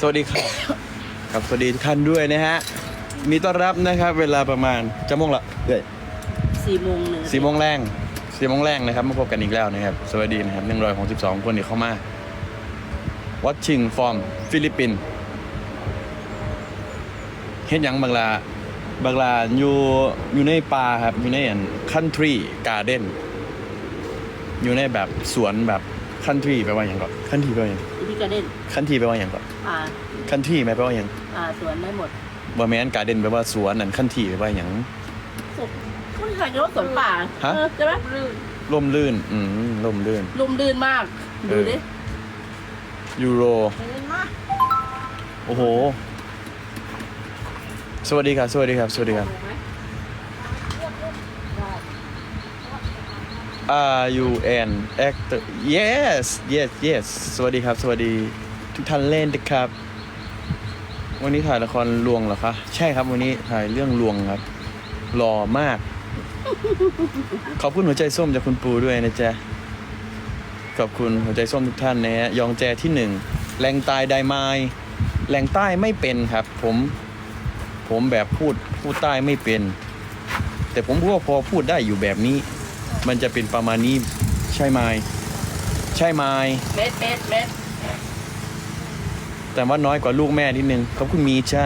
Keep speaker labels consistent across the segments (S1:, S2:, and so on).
S1: สวัสดีครับครับสวัสดีทุกท่านด้วยนะฮะมีต้อนรับนะครับ เวลาประมาณจะโมงละเอ้ย
S2: สี่โมงหนึ่ง
S1: สี่โมงแรงสี่โมงแรงนะครับมาพบกันอีกแล้วนะครับ สวัสดีนะครับหนึ่งร้อยหกสิบสองคนที่เข้ามา watching from ฟิลิปปินส์เห็นยังบางลาบางลาอยู่อยู่ในป่าครับอยู่ในอัน country garden อยู่ในแบบสวนแบบ country แปลว่าอย่างก่อน country แปลว่าอย่าง
S2: อีพี่กระเด็น
S1: country แปลว่าอย่างก่อน
S2: อ่า
S1: country แปลว่าอย่าง
S2: อ่าสวนได้หมด
S1: บ่แม่น garden แปลว่าสวนนั่น country แปลว่าอย่าง
S2: สุกคนไทยจะว่าสวนป่า
S1: ฮะ
S2: เออใช่ไหมลื่น
S1: ร่มรื่น อืมร่มรื่น
S2: ลมลื่นมาก
S1: เอ
S2: ดู
S1: อ
S2: ดิ
S1: ยูโร
S2: ลื่นมาก
S1: โอ้โห สวัสดีครับ สวัสดีครับ สวัสดีครับ R U N actor Yes Yes Yes สวัสดีครับ สวัสดีทุกท่านเล่นนะครับ วันนี้ถ่ายละครลวงเหรอคะ ใช่ครับวันนี้ถ่ายเรื่องลวงครับหล่อมาก ขอบคุณหัวใจส้มจากคุณปูด้วยนะจ๊ะ ขอบคุณหัวใจส้มทุกท่านนะฮะยองแจที่หนึ่งแรงตายไดไมแรงใต้ไม่เป็นครับ ผม ผมแบบพูดพูดใต้ไม่เป็น แต่ผมก็พอพูดได้อยู่แบบนี้ มันจะเป็นประมาณนี้ใช่ไหมใช่ไหม
S2: เม็ดเม็ดเม็ด
S1: แต่ว่าน้อยกว่าลูกแม่นิดนึงขอบคุณมีจ้า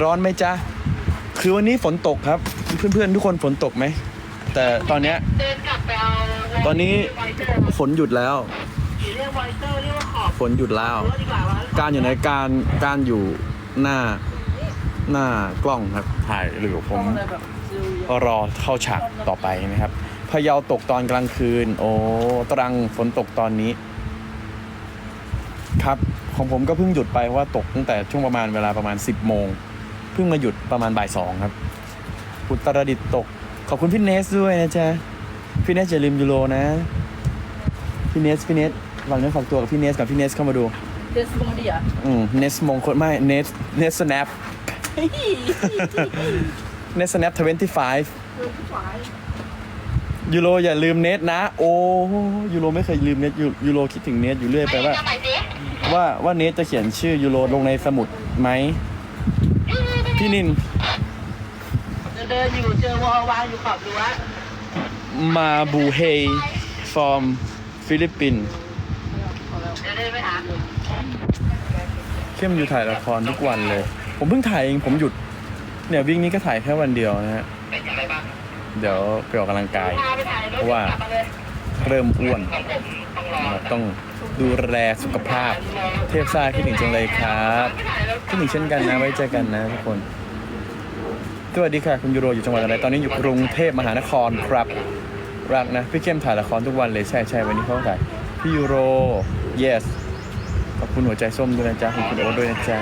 S1: ร้อนไหมจ๊ะคือวันนี้ฝนตกครับ เพื่อนๆ ทุกคนฝนตกไหม แต่ตอนเนี้ย
S2: เดินกลับไปเอา
S1: ตอนนี้
S2: ไวเตอร์
S1: ฝนหยุดแล้ว
S2: เรียกไวเตอร์เรียกว่าขอบ
S1: ฝนหยุดแล้ว
S2: รั้วดีกว่าว่า
S1: การอยู่ในการการอยู่หน้าหน้ากล้องครับถ่ายหรือผม
S2: เลยแบบซิลเย
S1: ก็
S2: อะ
S1: รอเข้าฉากต่อไปนะครับพะเยาตกตอนกลางคืน โอ้ตรังฝนตกตอนนี้ ครับของผมก็เพิ่งหยุดไปเพราะว่าตกตั้งแต่ช่วงประมาณเวลาประมาณ 10โมงเพิ่งมาหยุดประมาณบ่ายสองครับอุตรดิตถ์ตก ขอบคุณพี่เนสด้วยนะจ๊ะพี่เนสอย่าลืมยูโรนะพี่เนสพี่เนสฝากเนื้อฝากตัวกับพี่เนสกับพี่เนสเข้ามาดู
S2: เดสโมเดีย
S1: อืมเนสมงคลไม่เนสเนสสแนป เนสสแนป25 ยูโรอย่าลืมเนทนะ โอ้ยูโรไม่เคยลืมเนทยูยูโรคิดถึงเนทอยู่เรื่อยไปว่าว่าว่าเนทจะเขียนชื่อยูโรลงในสมุดไหม พี่นิน
S2: จะเดินอยู่เจอวอลวางอยู่ขอบรั้ว
S1: มาบูเฮย from ฟิลิปปินส์
S2: เดี๋ยวเดินไปหา
S1: เข้มอยู่ถ่ายละครทุกวันเลย ผมเพิ่งถ่ายเองผมหยุด เนี่ยวิ่งนี้ก็ถ่ายแค่วันเดียวนะฮะ
S2: เป็นอย่างไรบ้าง
S1: เดี๋ยวไปออกกำลังกาย
S2: พาไปถ่ายรถ
S1: เพราะว่า
S2: กลับมาเลย
S1: เริ่มอ้วน
S2: ของผมต้องรอ
S1: นะครับต้องดูแลสุขภาพ เทพซ่าคิดถึงจังเลยครับคิดถึงเช่นกันนะไว้เจอกันนะทุกคน สวัสดีค่ะคุณยูโรอยู่จังหวัดอะไรตอนนี้อยู่กรุงเทพมหานครครับ รักนะ พี่เข้มถ่ายละครทุกวันเลยใช่ใช่วันนี้เขาถ่ายพี่ยูโร yes ขอบคุณหัวใจส้มด้วยนะจ๊ะขอบคุณโอ๊ตด้วยนะจ๊ะ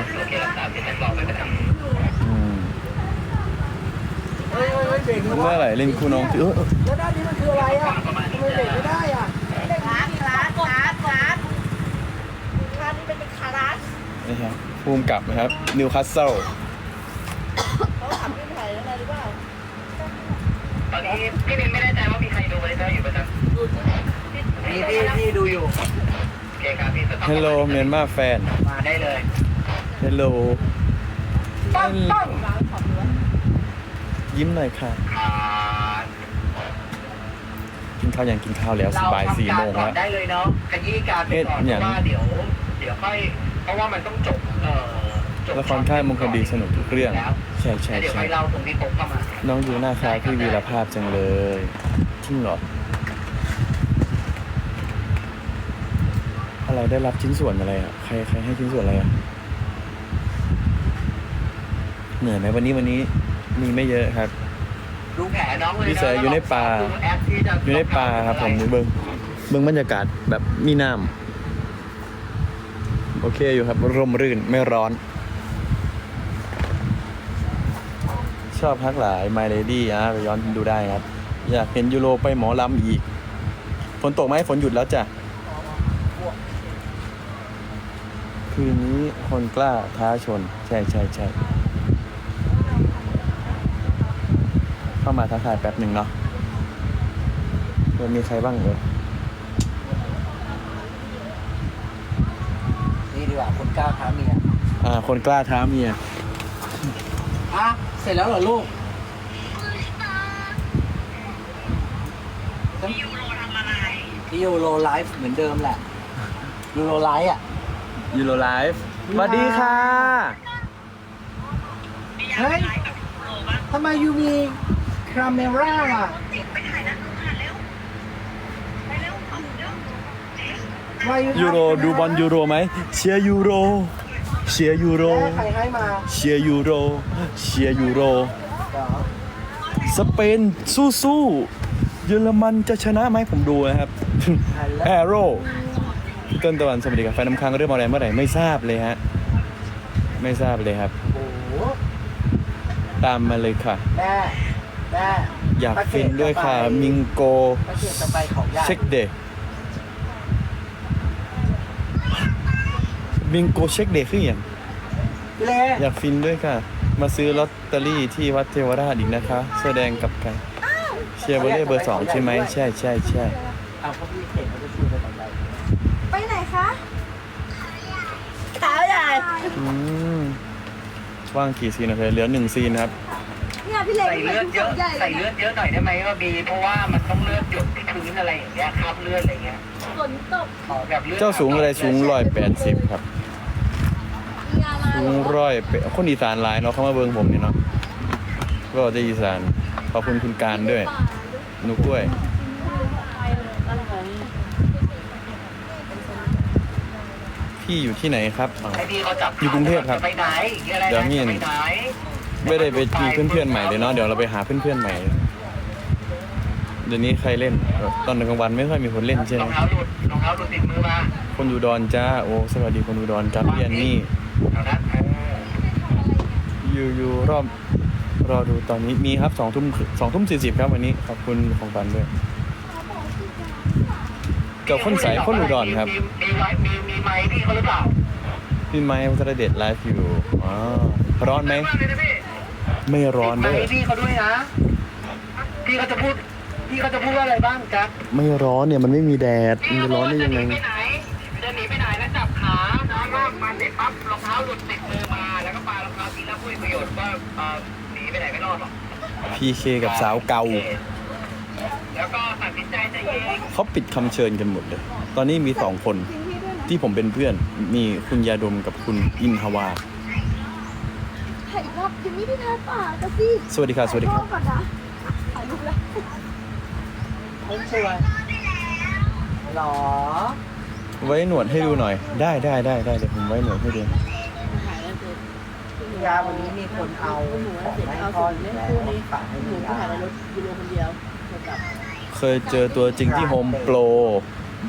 S1: อืม
S3: เมื่
S1: อไหร่เล่นคู่น้องถือเออ
S3: แล้วด้านนี้มันคืออะไรอะทำไมเบรกไม่ได้อะ
S2: คลาสคลาสคลาสคลาสคลาสนี่เป็นคลาส
S1: นี่ครับภูมิกับนะครับนิวคาสเซิล
S2: เขาทำที่ไทยอะไรหรือเปล่า
S4: ตอนนี้พี่มินไม่แน่ใจว่ามีใครดูไว้แล้วอยู่ประจำ
S2: ดูที่
S3: นี่พี่พี่ดูอยู่
S4: โอเคครับพี่สต็อป
S1: เฮลโลเมียนมาแฟน
S3: มาได้เลย
S1: เฮลโล
S3: ปั้งปั้ง
S2: ร้าน
S1: ยิ้มหน่อยค่ะ
S4: อ่า
S1: กินข้าวยังกินข้าวแล้วส
S4: เรา
S1: บายสี่
S4: ทำ
S1: โม
S4: การ
S1: ง
S4: ก่อ
S1: แล้
S4: น
S1: ว
S4: ได้เลยเนาะขยี้การไปก่อน
S1: เอ๊ะ
S4: เพ
S1: อย่าง
S4: ราะว่าเดี๋ยวเดี๋ยวค่อยเพราะว่ามันต้องจบเอ่อจบ
S1: ละครค่ายมงคลดีสนุกทุกเรื่อง
S4: แล้ว
S1: ใช่ใช่
S4: แล้วเดี๋ยว
S1: ใช่
S4: ให้เราตรงนี้ผมเข้ามา
S1: น้องยูหน้าคล้ายพี่วีรภาพจังเลยจริงเหรออะไรได้รับชิ้นส่วนอะไรอะใครใครให้ชิ้นส่วนอะไรอะเหนื่อยไหมวันนี้วันนี้ มีไม่เยอะครับ
S4: ดูแผลน้องเลย
S1: พี่
S4: นะ
S1: เสืออยู่ในป่า
S4: ดูแอปที่จะ
S1: อยู่ในป่าครับผมเบิ้งเบิ้งบรรยากาศแบบมีน้ำโอเคอยู่ครับ ร่มรื่นไม่ร้อน ชอบพักหลาย My Lady อะไปย้อนดูได้ครับ อยากเห็นยูโรไปหมอลำอีก ฝนตกไหมฝนหยุดแล้วจ้ะ คืนนี้คนกล้าท้าชน ใช่ใช่ใช่ เข้ามาทักทายแป๊บหนึ่งเนาะเออมีใครบ้างเออ
S3: นี่ดูกว่าคนกล้าท้าเมีย
S1: อ่า คนกล้าท้าเมีย
S3: อะเสร็จแล้วเหรอลูกพี่ยูโรทำอะไรพี่ยูโรไลฟ์เหมือนเดิมแหละยูโรไลฟ์อะ
S1: ยูโรไลฟ์สวัสดีค่ะ
S3: เฮ้ยทำไมยูมี คาเมร่าอะ Why you
S1: ยูโรดูบอลยูโรไหมเชียร์ยูโรเชียร์ยูโร
S3: แม่ใครให้มา
S1: เชียร์ยูโรเชียร์ยูโร
S3: เหรอ
S1: สเปนสู้สู้ๆเยอรมันจะชนะไหมผมดูนะครับแอโร่พี่ต้นตะวันสวัสดีครับแฟนน้ำค้างเรื่องอะไรเมื่อไหร่ไม่ทราบเลยฮะไม่ทราบเลยครับ
S3: โอ้โห
S1: ตามมาเลยค่ะ
S3: แม่แม่
S1: อยากฟินด้วยค่ะ มิงโก
S3: ป้าเกดจะไปเขาใหญ่
S1: เช็คเดย์มิงโกเช็คเดย์คืออย่าง
S3: พี่เล่
S1: อยากฟินด้วยค่ะ มาซื้อลอตเตอรี่ที่วัดเทวราชอีกนะคะ แสดงกับใครเชียร์เบอร์เล่เบอร์สองใช่ไหมใช่ใช่ใช่
S3: เอาเขาพี่เก่งเขาจะช่วยไปทำอะไร
S2: ไปไหนคะขาวใหญ่
S1: อืมว่างกี่ซีนนะเธอเหลือหนึ่งซีนครับ
S2: เนี่ยพี่เล็ก
S4: ใส่เลือดเยอะใส่เลือดเยอะหน่อยได้ไหมว่าบีเพราะว่ามันต้องเลือดหยดที่พื้นอะไรอย่างเงี้ยคราบเลือดอะไรเงี้ย
S2: ฝนตก
S4: ขอแบบเลือด
S1: เจ้าสูงอะไรสูงร้อยแปดสิบครับ
S2: มีงานมา
S1: สูงร้อยแปดคนอีสานหลายเนาะเขามาเบิงผมนี่เนาะก็จะอีสานขอบคุณคุณการด้วยนุกด้วย พี่อยู่ที่ไหนครับอ๋อ
S4: ไอ้พี่เขาจับ
S1: อยู่กรุงเทพครับ
S4: จะไปไหนอะไรนะ
S1: เดี๋ยวนี่
S4: จะไปไหน
S1: ไม่ได้ไปมีเพื่อนๆใหม่เลยเนาะเดี๋ยวเราไปหาเพื่อนๆใหม่ เดี๋ยวนี้ใครเล่นแบบตอนกลางวันไม่ค่อยมีคนเล่นใช่ไห
S4: ร
S1: ม
S4: องเท้าหลุดรองเท้าหลุดติดมือมา
S1: คนอุดรจ้าโอ้สวัสดีคนอุดรจ้าพี่แอนนี่
S4: แถวนั้นเออ
S1: อยู่อยู่รอบรอดูตอนนี้มีครับสองทุ่มสองทุ่มสี่สิบครับวันนี้ขอบคุณของปันด้วยเกับคนใสคนอุดรครับ
S4: มีมีไว้มีมีไม้พี่เขาหรือเปล่า
S1: พี่ไม้วัฒนเดชไลฟ์อยู่อ๋อร้อนไหม
S4: มากเลยนะพี่
S1: ไม่ร้อน
S4: ไม้
S1: ด้วย
S4: พี่เขาด้วยนะ พี่เขาจะพูด พี่เขาจะพูดว่าอะไรบ้างจ๊ะ
S1: ไม่ร้อนเนี่ยมันไม่มีแดดมันจะร้อนได้ยังไง
S4: จะหนีไปไหนจะหนีไปไหนแล้วจับขานะลากมันเสร็จปั๊บรองเท้าหลุดติดมือมา แล้วก็ปารองเท้าทิ้งแล้วพูดประโยชน์ว่าเอ่อหนีไปไหนไม่รอดหรอก
S1: พีเคกับสาวเกา
S4: แล้วก็ตัดสินใจจะยิง
S1: เขาปิดคำเชิญกันหมดเลย ตอนนี้มีสองคนที่ผมเป็นเพื่อน มีคุณยาดมกับคุณอินฮาวา
S2: ถ่ายอีกรอบจิมมี่พี่ทายป่ากระซิ
S1: สวัสดีครับสวัสดีครับ
S2: ก่อนนะถ่ายรูปแล้ว
S3: คนสวยหรอ
S1: ไว้หนวดให้ดูหน่อย ได้ได้ได้ได้เดี๋ยวผมไว้หนวดให้ดู
S3: ยาวันนี้มีคนเอาของให้พ่ออยู่แล้วฝากให้มียา
S1: เคยเจอตัวจริงที่โฮมโปร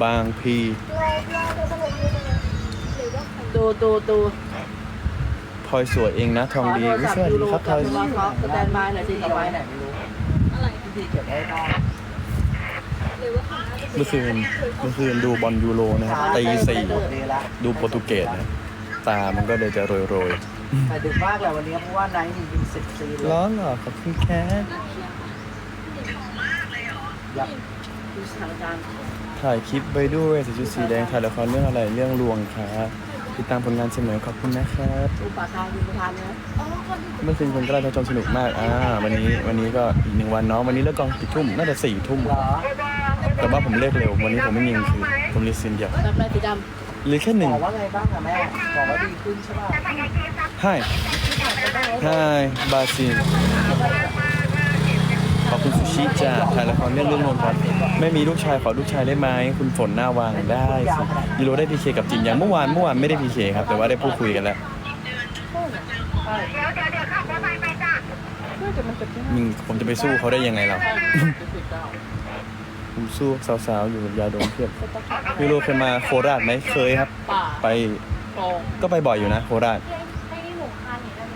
S1: บางพี
S5: ดูดูดู
S1: พลอยสวยเองนะ ทองดีอุ๊ยสวัสดีครับพลอย
S5: รอท็สแตนบายหน่อยสิต่อ
S3: เอา
S5: ไป
S3: ไว้ไหนไม่รู้อะไรที่เก็บไว้นอก
S1: เมื่อคืนเมื่อคืนดูบอลยูโรนะครับตีสี่
S3: ดู
S1: โปรตุเกสนะตามันก็เลยจะโรยโรย
S3: แต่ดึกมากแหละวันนี้เพราะว่าไนท์มีเป็นสิบซีเลย
S1: ร้อนเหรอขอบคุณแคท
S3: ยับ
S5: ดูสถานการณ์
S1: ถ่ายคลิปไปด้วยใส่ชุดสีแดงถ่ายละครเรื่องอะไรเรื่องลวงครับ ติดตามผลงานเสมอขอบคุณนะครับ
S5: ดูปากกาคุณประธานนะ
S1: เมื่อคืนคนกล้าทำจอมสนุกมากอ่าวันนี้วันนี้ก็อีกหนึ่งวันเนาะวันนี้เลิกกองกี่ทุ่มน่าจะสี่ทุ่ม
S3: เหรอ
S1: แต่ว่าผมเลิกเร็ววันนี้ผมไม่มีกลางคืนผมเรียนซีนเดียว
S5: จำได้สีด
S1: เหลือแค่หนึ่ง
S3: บอกว่าไงบ้างอะแม่บอกว่าดีขึ้นใช่ป่ะ
S1: Hi Hi บาซิน ขอบคุณสุชิจ้าถ่ายละครเรื่องเรื่องนนท์ครับไม่มีลูกชายขอลูกชายได้ไหมคุณฝนหน้าวางได้สิยูโรได้พีเคกับจินอย่างเมื่อวานเมื่อวานไม่ได้พีเคครับแต่ว่าได้พูดคุยกันแล้วมึงผมจะไปสู้เขาได้ยังไงเราผมสู้สาวๆอยู่กับยาดมเพียบยูโรเคยมาโคราชไหมเคยครับำ
S5: ป่า
S1: ไป
S5: โปง
S1: ก็ไปบ่อยอยู่นะโคราช
S2: ให้หนูคานหนีได้ไหม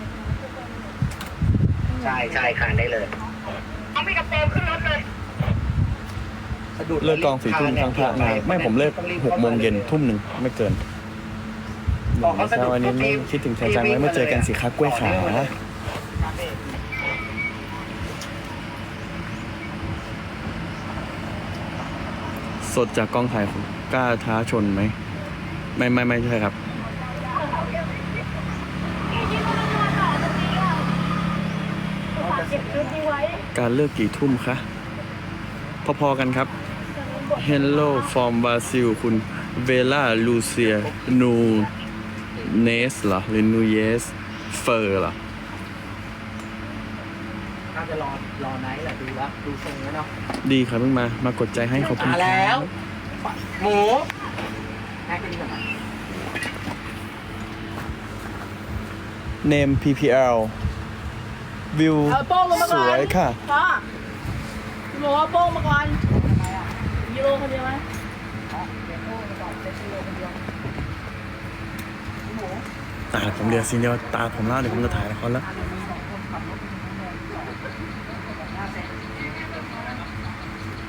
S4: ใช่ใช่ขานได้เลยเอาไปกับเต็มขึ้นรถเลย
S3: สะดุด
S1: เลิกกองสี่ทุ่มทั้งพระงานไม่ผมเลิกหกโมงเย็นทุ่มหนึ่งไม่เกินเช้าวันนี้ไม่คิดถึงแทนจังไว้ไม่เจอกันสิคะกล้วยขาสดจากกองถ่ายของกล้าท้าชนไหม ไม่ไม่ไม่ใช่ครับ
S2: เก็บคลิปนี้ไว้
S1: การเลิกกี่ทุ่มคะพอๆกันครับ Hello from Brazil คุณเวล่าลูเซียนูเนสเหรอหรือนูเยสเฟอร์เหรอ
S3: น่าจะรอรอไนท์แหละดูแล้วดูทรงแล้วเนาะ
S1: ดีครับเพิ่งมามากดใจให้ขอบคุณ
S3: มา
S1: ค
S3: แล้
S1: รั
S3: ว
S1: บ
S3: หมูแม่กินก่อนนะ
S1: Name PPL วิว
S5: เอาโป้งลงมา
S1: ส
S5: ก่อน
S1: วยค่ะ
S5: พ่อพี่หมูเอาโป้งมาก่อนยูโรคนเดียวไหม
S1: ตาผมเดียวซีเดียวตาผมล่าเดี๋ยวผมจะถ่ายละครแล้ว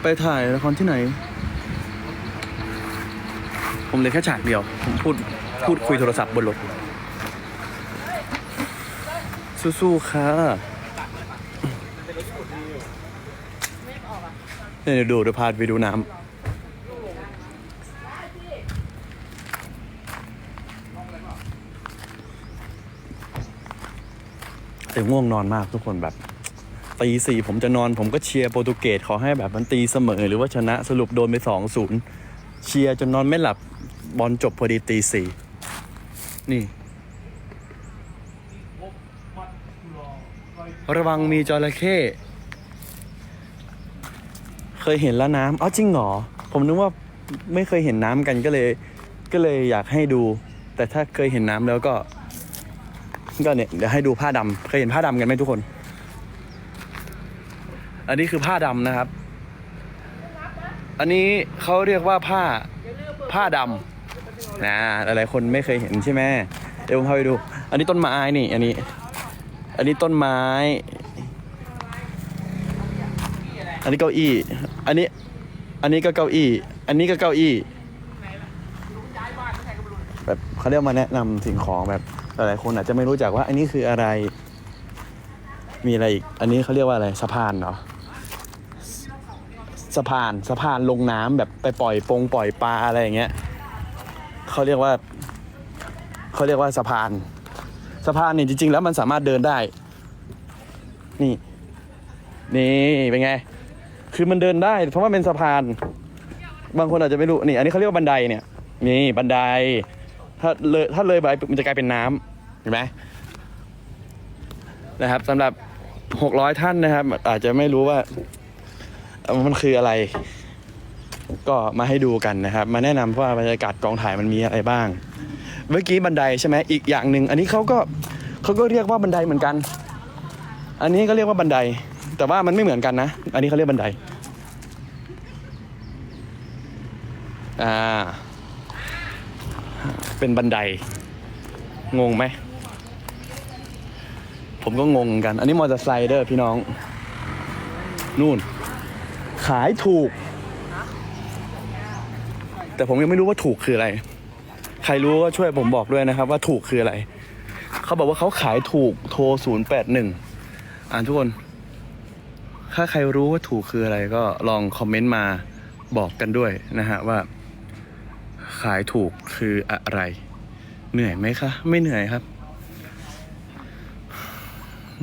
S1: ไปถ่ายละครที่ไหน ผมเหลยแค่ฉากเดียว ผมพูดพูดคุยโทรศัพท์บนรถ สู้ๆค่ะ เนี่ยเดี๋ยวดูเดี๋ยวพาไปดูน้ำแต่ง่วงนอนมากทุกคนแบบตีสี่ผมจะนอนผมก็เชียร์โปรตุเกสขอให้แบบมันตีเสมอ หรือว่าชนะสรุปโดนไปสองศูนย์เชียร์จนนอนไม่หลับบอลจบพอดีตีสี่นี่ระวังมีจระเข้ เคยเห็นแล้วน้ำอ๋อจริงเหรอ ผมนึกว่าไม่เคยเห็นน้ำกันก็เลย ก็เลยอยากให้ดู แต่ถ้าเคยเห็นน้ำแล้วก็ก็เนี่ยเดี๋ยวให้ดูผ้าดำเคยเห็นผ้าดำกันไหมทุกคน อันนี้คือผ้าดำนะครับ อันนี้เขาเรียกว่าผ้าผ้าดำนะหลายๆคนไม่เคยเห็นใช่ไหมเดี๋ยวผมพาไปดู อันนี้ต้นไม้นี่ อันนี้ อันนี้ต้นไม้ อันนี้เก้าอี้ อันนี้ อันนี้ก็เก้าอี้ อันนี้ก็เก้าอี้แบบเขาเรียกมาแนะนำสิ่งของแบบหลายๆคนอาจจะไม่รู้จักว่าอันนี้คืออะไร มีอะไรอีก อันนี้เขาเรียกว่าอะไรสะพานเหรอสสะพานสะพานลงน้ำแบบไปปล่อยปงปล่อยปลาอะไรอย่างเงี้ยเขาเรียกว่าเขาเรียกว่าสะพาน สะพานเนี่ยจริง ๆ แล้วมันสามารถเดินได้ นี่ นี่เป็นไง คือมันเดินได้ เพราะว่าเป็นสะพาน บางคนอาจจะไม่รู้นี่ อันนี้เขาเรียกว่าบันไดเนี่ยนี่บันได ถ้าเลยถ้าเลยไปมันจะกลายเป็นน้ำเห็นไหมนะครับสำหรับ600ท่านนะครับ อาจจะไม่รู้ว่ามันคืออะไร ก็มาให้ดูกันนะครับ มาแนะนำว่าบรรยากาศกองถ่ายมันมีอะไรบ้าง เมื่อกี้บันไดใช่ไหมอีกอย่างหนึ่งอันนี้เขาก็เขาก็เรียกว่าบันไดเหมือนกัน อันนี้ก็เรียกว่าบันได แต่ว่ามันไม่เหมือนกันนะ อันนี้เขาเรียกบันได อ่า เป็นบันได งงไหม ผมก็งงเหมือนกัน อันนี้มอเตอร์ไซค์เด้อพี่น้อง นู่น ขายถูก แต่ผมยังไม่รู้ว่าถูกคืออะไร ใครรู้ก็ช่วยผมบอกด้วยนะครับ ว่าถูกคืออะไร เขาบอกว่าเขาขายถูกโทร 0 8 1 อ่านทุกคน ถ้าใครรู้ว่าถูกคืออะไรก็ลองคอมเมนต์มาบอกกันด้วยนะฮะว่า ขายถูกคืออะไร เหนื่อยไหมคะ ไม่เหนื่อยครับ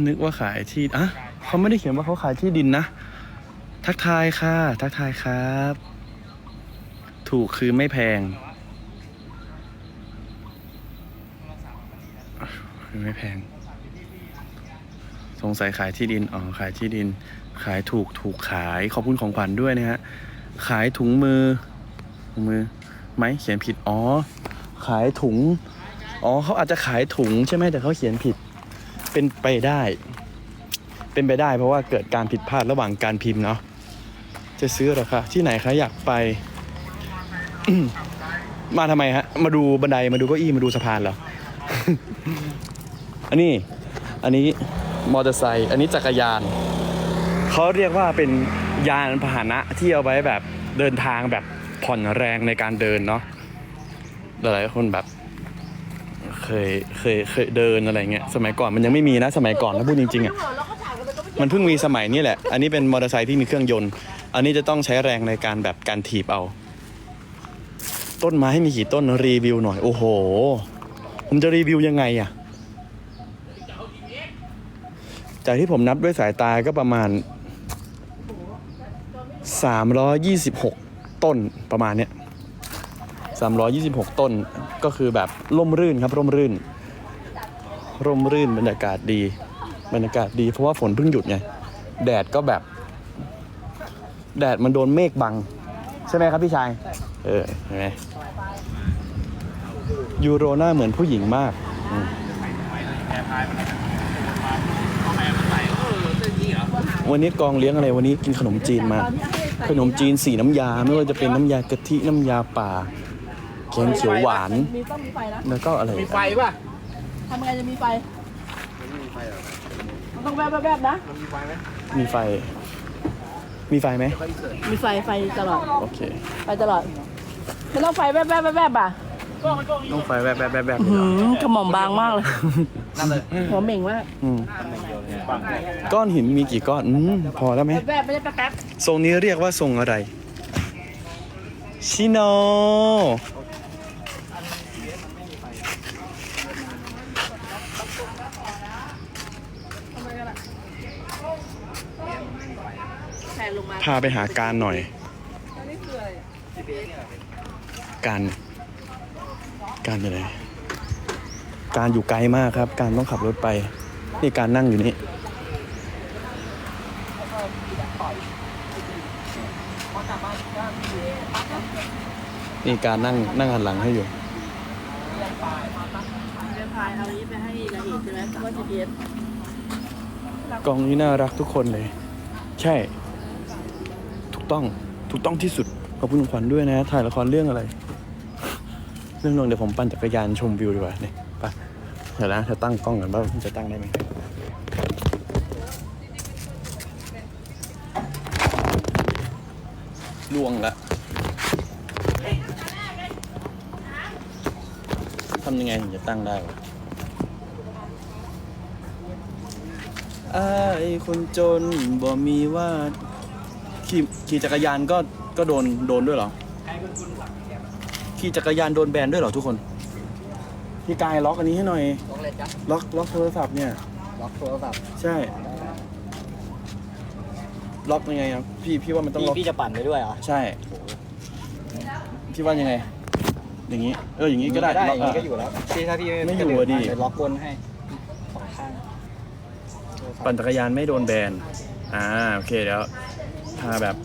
S1: นึกว่าขายที่อะเขาไม่ได้เขียนว่าเขาขายที่ดินนะ ทักทายค่ะ ทักทายครับ ถูกคือไม่แพงคือไม่แพง สงสัยขายที่ดิน อ๋อ ขายที่ดิน ขายถูกถูกขายขอบคุณของขวัญด้วยนะฮะขายถุงมือถุงมือไหมเขียนผิดอ๋อ ขายถุงอ๋อเขาอาจจะขายถุงใช่ไหมแต่เขาเขียนผิดเป็นไปได้ เป็นไปได้เพราะว่าเกิดการผิดพลาดระหว่างการพิมพ์เนาะจะซื้อหรอคะที่ไหนคะอยากไป มาทำไมฮะ มาดูบันไดมาดูเก้าอี้มาดูสะพานเหรออันนี้ อันนี้มอเตอร์ไซค์อันนี้จักรยาน เขาเรียกว่าเป็นยานพาหนะที่เอาไว้แบบเดินทางแบบผ่อนแรงในการเดินเนาะหลายๆคนแบบเคยเคยเคยเดินอะไรเงี้ยสมัยก่อนมันยังไม่มีนะสมัยก่อนถ้าพูดจริงๆอะมันเพิ่งมีสมัยนี้แหละ อันนี้เป็นมอเตอร์ไซค์ที่มีเครื่องยนต์ อันนี้จะต้องใช้แรงในการแบบการถีบเอา ต้นไม้มีกี่ต้นรีวิวหน่อย โอ้โห ผมจะรีวิวยังไงอะ จากที่ผมนับด้วยสายตาก็ประมาณ 326 ต้นประมาณเนี้ย326 ต้นก็คือแบบร่มรื่นครับร่มรื่น ร่มรื่นบรรยากาศดี บรรยากาศดีเพราะว่าฝนเพิ่งหยุดไงแดดก็แบบ แดดมันโดนเมฆบัง ใช่ไหมครับพี่ชาย เออใช่ไหมยูโรหน้าเหมือนผู้หญิงมากวันนี้กองเลี้ยงอะไรวันนี้กินขนมจีนมา ขนมจีนสีน้ำยาไม่ว่าจะเป็นน้ำยากะทิน้ำยาป่าแกงเขียวหวานแล้วก็อะไร
S3: มีไฟป่ะ
S5: ทำไงจะมีไฟมันต้องแวบๆนะ
S1: มีไฟไหมมีไฟ มีไฟไหม
S5: มีไฟไฟตลอด
S1: โอเค
S5: ไฟตลอดมันต้องไฟแวบๆแวบๆป่ะ
S1: ต้องไฟแวบๆบบแบบแหื
S5: มกมอมบางมากเลย
S3: นั่นเลย
S5: หัวเหม่งมาก
S1: อืม ก้อนหินมีกี่ก้อนอพอแล้วไหมทรงนี้เรียกว่าทรงอะไร ชิโน่พาไปหาการหน่อยการการอยู่ไหนการอยู่ไกลมากครับ การต้องขับรถไป นี่การนั่งอยู่นี่ นี่การนั่งนั่งหันหลังให้อยู่
S5: พายอาอันนี้ไปให้ละเอีใช่ไหมว่า GPS
S1: กองนี้น่ารักทุกคนเลย ใช่ ถูกต้องถูกต้องที่สุดขอบคุณขวัญด้วยนะ ถ่ายละครเรื่องอะไร เรื่องนองเดี๋ยวผมปั่นจักรยานชมวิวดีกว่าเนี่ยไปเดี๋ยวนะจะตั้งกล้องกันว่าจะตั้งได้ไหมล่วงละำยังไงถึงจะตั้งได้ไอ้คนจนบ่มีว่าดขี่ขี่จักรยานก็ก็โดนโดนด้วยเหรอขี่จักรยานโดนแบนด้วยเหรอทุกคนพี่กายล็อกอันนี้ให้หน่อย
S3: ล็อกเลยจ้ะ
S1: ล็อกล็อกโทรศัพท์เนี่ย
S3: ล็อกโทรศัพท์
S1: ใช่ ล็อกยังไงครับพี่พี่ว่ามันต้องล็อก
S3: พี่จะปั่นไปด้วยเหรอ
S1: ใช่ พี่ว่ายังไง อย่างนี้ เอออย่างนี้ก็ได้
S3: ได้อย่างนี้ก็อยู่แล้วพี่ถ้าพี่
S1: ไม่อยู่อะดิ
S3: ล็อกกลให้สองข้าง
S1: ปั่นจักรยานไม่โดนแบน อ่าโอเคเดี๋ยวพาแบบ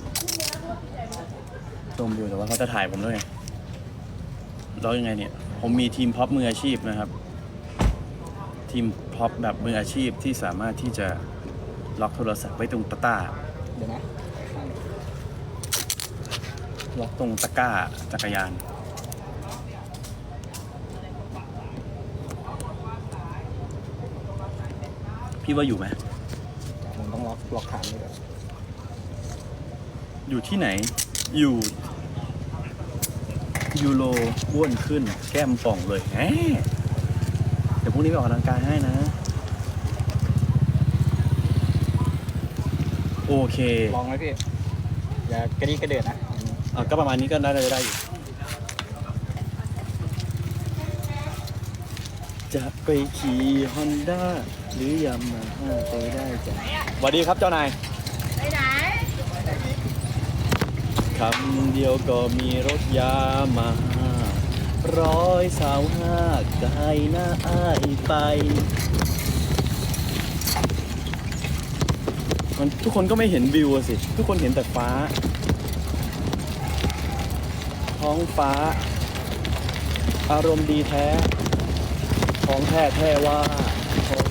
S1: ชมอยู่แต่ว่าเขาจะถ่ายผมด้วยไงแล้วยังไงเนี่ย ผมมีทีมพ็อปมืออาชีพนะครับ ทีมพ็อปแบบมืออาชีพที่สามารถที่จะล็อกโทรศัพท์ไว้ตรงตะต้า
S3: เดี๋ยวนะ
S1: ล็อกตรงตะกร้าจักรยาน พี่ว่าอยู่ไหม
S3: ผมต้องล็อกล็อกฐานนี่ก่อน
S1: อยู่ที่ไหน อยู่ ยูโรอ้วนขึ้น แก้มป่องเลยแหมเดี๋ยวพรุ่งนี้ไปออกกำลังกายให้นะ โอเค
S3: ลองไหมพี่ อย่ากระดีกกระเดิอดนะ
S1: อะก็ประมาณนี้ก็ได้ได้อยู่ จะไปขี่ฮอนด้า หรือยำมาห้าตัวได้จ้ะสวัสดีครับเจ้านาย
S2: ไปไหน
S1: คำเดียวก็มีรถยามาร้อยสาวห้าก็ใหน้าอ้ายไป มันทุกคนก็ไม่เห็นวิวสิ ทุกคนเห็นแต่ฟ้า ท้องฟ้า อารมณ์ดีแท้ ของแท้แท้ว่า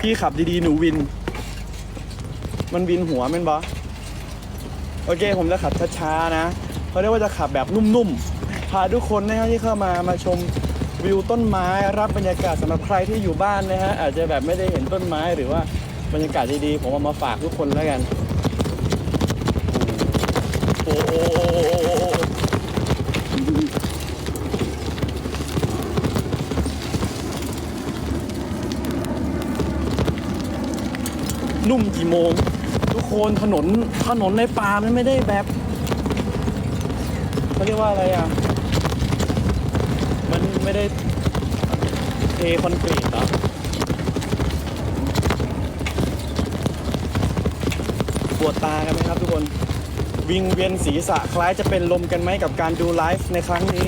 S1: พี่ขับดีๆ หนูวิน มันวินหัวแมันบอโอเค ผมจะขับช้าๆนะเขาเรียกว่าจะขับแบบนุ่มๆ พาทุกคนนะฮะที่เข้ามามาชมวิวต้นไม้รับบรรยากาศสำหรับใครที่อยู่บ้านนะฮะอาจจะแบบไม่ได้เห็นต้นไม้หรือว่าบรรยากาศดีๆ ผมเอามาฝากทุกคนแล้วกัน โอ้โห นุ่มกี่โมง ทุกคนถนนถนนในป่ามันไม่ได้แบบเขาเรียกว่าอะไรอะ มันไม่ได้เทคอนกรีตเหรอปวดตากันไหมครับทุกคน วิงเวียนศีรษะคล้ายจะเป็นลมกันไหมกับการดูไลฟ์ในครั้งนี้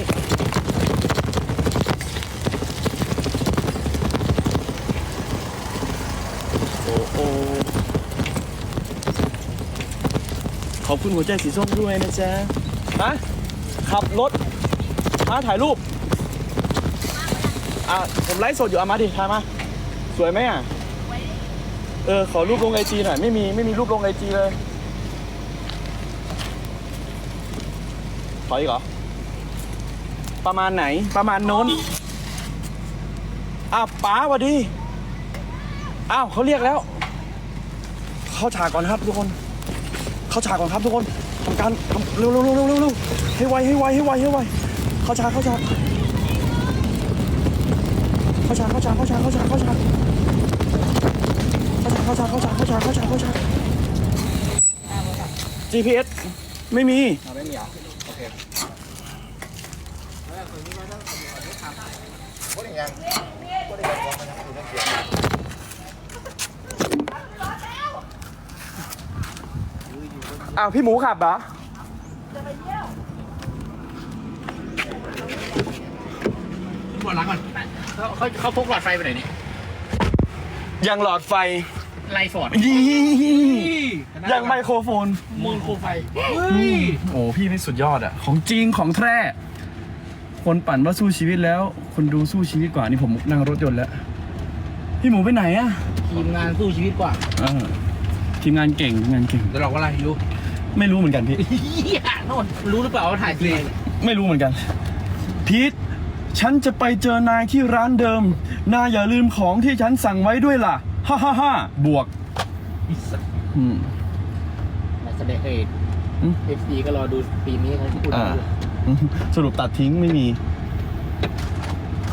S1: โอ้โห ขอบคุณหัวใจสีส้มด้วยนะจ๊ะฮะขับรถมาถ่ายรูปอะผมไลฟ์สดอยู่เอามาดิถ่ายมา สวยไหมอะเออขอรูปลงไอจีหน่อยไม่มีไม่มีรูปลงไอจีเลยขออีกเหรอ ประมาณไหนประมาณโน้นอ้าวป๋าสวัสดี อ้าวเขาเรียกแล้ว เข้าฉากก่อนครับทุกคน เข้าฉากก่อนครับทุกคนทำการทำเร็วเร็วเร็วเร็วเร็วเร็วให้ไวให้ไวให้ไวให้ไวเข้าฉากเข้าฉากเข้าฉากเข้าฉากเข้าฉากเข้าฉากเข้าฉากเข้าฉากเข้าฉากเข้าฉากเข้าฉากเข้าฉากเข้าฉาก GPS ไม่มี
S3: ไม่มีเหรอโอเค
S1: อ้าวพี่หมูขับเหรอ
S3: หมดล้างก่อนเขาเขาเขาพกหลอดไฟไปไหนนี่
S1: ยังหลอดไฟ
S3: ไลฟอร์ด
S1: ยี่ยังไมโครโฟน
S3: มูลโคไฟ
S1: โอ้พี่นี่สุดยอดอะของจริงของแท้คนปั่นว่าสู้ชีวิตแล้ว คนดูสู้ชีวิตกว่านี่ผมนั่งรถยนต์แล้ว พี่หมูไปไหนอะ
S3: ทีมงานสู้ชีวิตกว่า
S1: เออทีมงานเก่งทีมงานเก่ง
S3: จะหลอกว่าอะไรรู้
S1: ไม่รู้เหมือนกันพี่
S3: เฮียโน่นรู้หรือเปล่าว่าถ่ายทีม
S1: ไม่รู้เหมือนกัน พีทฉันจะไปเจอนายที่ร้านเดิม นายอย่าลืมของที่ฉันสั่งไว้ด้วยล่ะ ฮ่าฮ่าฮ่าบวกอืม
S3: นักแสดงเอก
S1: อืม
S3: เอฟซีก็รอดูปีนี้เขาพูด
S1: อ่าสรุปตัดทิ้งไม่มี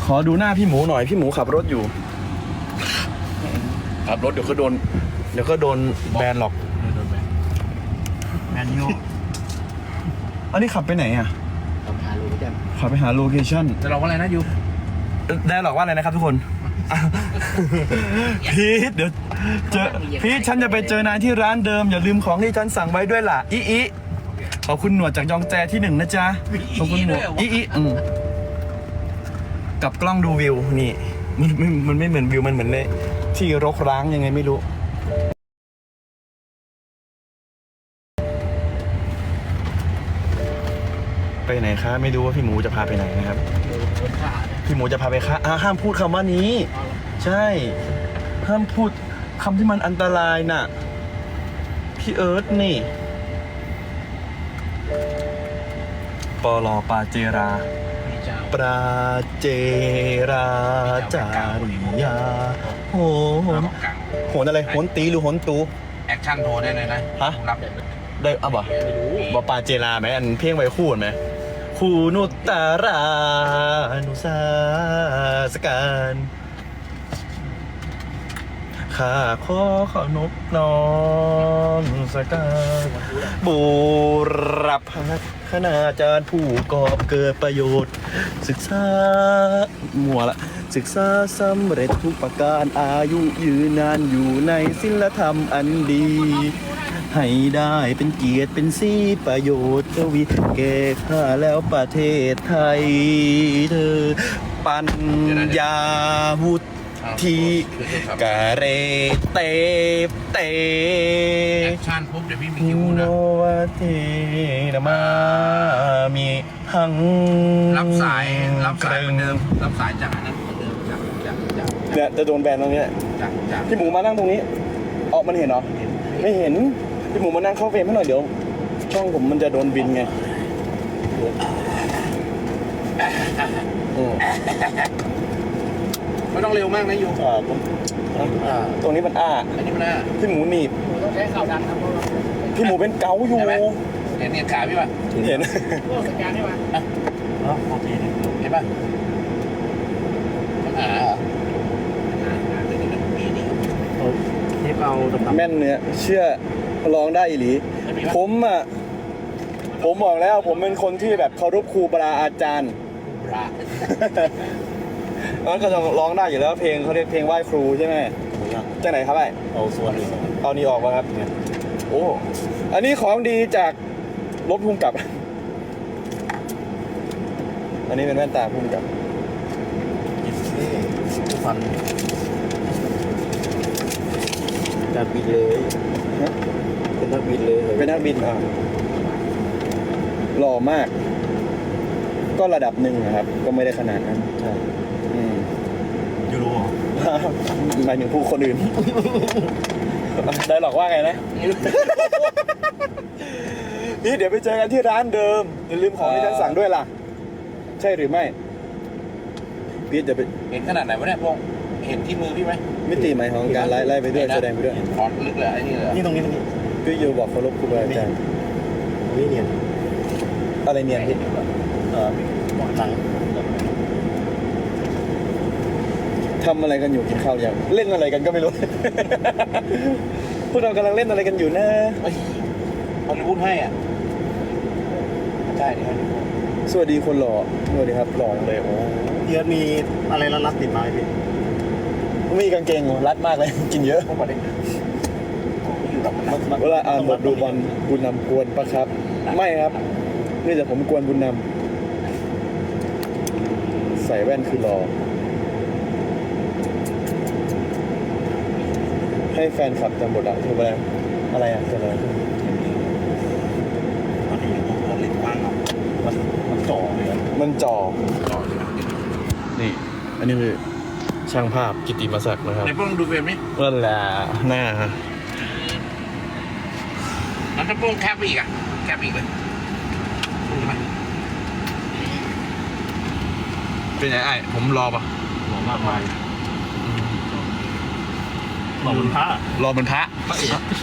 S1: ขอดูหน้าพี่หมูหน่อย พี่หมูขับรถอยู่ ขับรถเดี๋ยวก็โดน เดี๋ยวก็โดนแบนหรอก
S3: แม นยู
S1: อันนี้ขับไปไหนอะ
S3: ทำหารู้กัน
S1: ขับไปหาโลเคชั่น
S3: จะหลอกว่าอะไรนะยู
S1: ได้หรอกว่าอะไรนะครับทุกคน พีทเดี๋ยวเจอพีทฉันจะไปเจอนายที่ร้านเดิม อย่าลืมของที่ฉันสั่งไว้ด้วยล่ะอีอีขอบคุณหนวดจากยองแจที่หนึ่งนะจ๊ะขอบคุณหนวดอีอีอืมกับกล้องดูวิวนี่ มันมันมันไม่เหมือนวิวมันเหมือนในที่รกร้างยังไงไม่รู้ ไปไหนคะไม่รู้ว่าพี่หมูจะพาไปไหนนะครับ
S3: คนขาด
S1: พี่หมูจะพาไปค้าอ่าห้ามพูดคำว่านี้ ใช่ ห้ามพูดคำที่มันอันตรายน่ะ พี่เอิร์ธนี่ ปอลอปาเจรา
S3: มีเจ้า
S1: ปราเจราจาริยาโหนโหนอะไรโหนตีหรือโหนตู
S4: แอคชั่นโทรได้เลยนะ
S1: ฮะ
S4: รับ
S1: ได้อะบ่
S3: ไม่รู้
S1: บอปาเจราไหมอันเพียงไว้คู่ไหม คูนุตตารานุสาสการข้าขอขอนบน้อมสการบูรพคณาจารย์ผู้ก่อเกิดประโยชน์ ศึกษามัวละ ศึกษาสำเร็จทุกประการอายุยืนนานอยู่ในศิลธรรมอันดี ให้ได้เป็นเกียรติเป็นสีประโยชน์ทวีแก่ข้าแล้วประเทศไทยเธอ ปัญญาวุฒิกะเรเตเต
S4: แอคชั่นปุ๊บเดี๋ยวพี่มี
S1: ฮิ
S4: คิว
S1: โน
S4: นะ
S1: วาเทนามามีหัง
S4: รับสายรับสายเหมือนเดิมรับสายจากอันนั้นเหมือนเดิมจากจากจาก
S1: เนี่ยจะโดนแบนตรงนี้
S4: จากจาก
S1: พี่หมูมานั่งตรงนี้ออกมันเห็นเหรอไม่เห็น พี่หมูมานั่งเข้าเฟรมให้หน่อยเดี๋ยว ช่องผมมันจะโดนบินไงอืม
S6: ไม่ต้องเร็วมากนะยู
S1: อ่าผมอ่าตรงนี้มันอ้า
S6: อันนี้มันน่า
S1: พี่หมูหนีบ
S3: ต้องใช้ข่าวดังครับเพราะว่า
S1: พี่หมูเป็นเกาอยู่
S6: เห็นไหมเห็นเนี่ยขาพี่ป่ะ
S1: เห็น
S3: พวกสัญญาณได้ไหม
S6: โอเคเห็นป่ะมันหาเหรอหาหาแต่นี่มันมีนี่
S3: เทปเอาดำ
S1: แม่นเนี่ยเชื่อ ร้องได้อีหลีผมอะผมบอกแล้วผมเป็นคนที่แบบเคารพครูบาอาจารย์
S6: บรา
S1: มันก็จะร้องได้อยู่แล้วเพลงเขาเรียกเพลงไหว้ครูใช่ไหมจากไหนครับไอ้
S6: เอาส่วน
S1: เอานี่ออกมาครับโอ้อันนี้ของดีจากรถพุ่มกลับ อันนี้เป็นแว่นตาพุ่มกลับ
S6: ฟันจะบินเลย
S1: ฮะ
S6: เป็นนักบินเลย
S1: เป็นนักบินอะหล่อมาก ก็ระดับหนึ่งนะครับ ก็ไม่ได้ขนาดนั้น
S6: ใช่
S1: อืม
S6: ยูโรเหรอ
S1: หมายถึงผู้คนอื่น ได้หรอกว่าไงนะ นี่เดี๋ยวไปเจอกันที่ร้านเดิม อย่าลืมของที่ฉันสั่งด้วยล่ะ ใช่หรือไม่ พี่จะไป
S6: เห็นขนาดไหนวะเนี่ยพงษ์เห็นที่มือพี่ไหม
S1: มิติใหม่ของการไล่ไล่ไปด้วย
S6: เห็นนะ
S1: แสดงไปด้วย
S6: เห็นฟอนต์ลึกเลยไอ้นี่เลย
S3: นี่ตรงนี้ตรงนี้
S1: พี่ยูบอกเคารพครูบาอาจารย์
S3: นี่เนียน
S1: อะไรเนียนพี่
S3: เอ่อหนัง
S1: ทำอะไรกันอยู่กินข้าวยังเล่นอะไรกันก็ไม่รู้ พวกเรากำลังเล่นอะไรกันอยู่นะ
S6: เอ้ยฮอลลีวูดให้อะใช่ดิฮอลลีวูด
S1: สวัสดีคนหล่อสวัสดีครับหล่อจังเลยโอ้
S3: เยอะมีอะไรรัดๆติดมาไหมพี่
S1: มีกางเกงรัดมากเลย กินเยอะ
S6: พวกประเด็นอยู่กับมัน
S1: เวลาอ่านบทดูบอลบุญนำกวนปะครับ ไม่ครับนี่แต่ผมกวนบุญนำใส่แว่นคือรอ ให้แฟนคลับจำบทอะคืออะไรอะไรอะเกิดอะไรขึ้น
S6: ตอนนี้ผมเล่นฟังอะมันมันจ่อเลยอะ
S1: มันจ่อ
S6: จ่อเลย
S1: นี่ อันนี้คือช่างภาพกิติมศักดิ์นะครับ
S6: ในพวกดูเฟรมนี่
S1: นั่นแหละหน้า
S6: แล้ว ถ้าพวกแคปอีกอะ แคปอีกเลยดูไหม
S1: เป็นไงไอ้ผมรอปะ
S3: หล่อมากมายหล่อเหมือนพระ
S1: รอเป็นพระ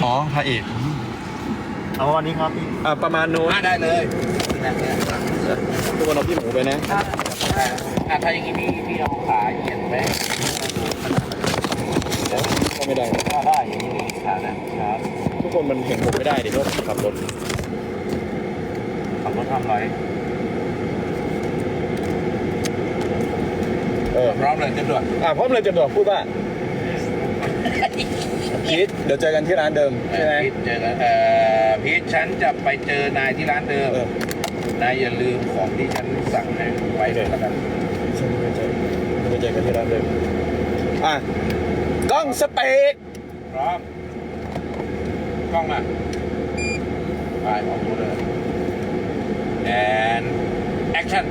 S1: อ๋อพระเอก
S3: เอาวันนี้ครับพี่
S1: อ่าประมาณนู้น
S6: อะได้เลยได้เลย
S1: ทุกคนเอาพี่หมูไปนะ
S6: อะถ้าอย่างนี้พี่พี่เอาขาเหยียดไป
S1: ก็ไม่ได้ คนมันเห็นผมไม่ได้เดี๋ยวก็ขับรถ
S6: ขับรถทำไร
S1: เออ
S6: พร้อมเลยเต็มด้วย
S1: อ่าพร้อมเลยจะบอกพูดว่าพีทเดี๋ยวเจอกันที่ร้านเดิมใช่ไหม
S6: พีทเจอกันเอ่อพีทฉันจะไปเจอนายที่ร้านเดิม
S1: เออนา
S6: ยอย่าลืมของที่ฉันสั่งให้ไว้ด้วยแล้วกัน
S1: ฉันไม่เจอไม่เจอกันที่ร้านเดิมอะกล้องสเปก
S6: พร้อม กล้องมาไปออกตัวเลย and action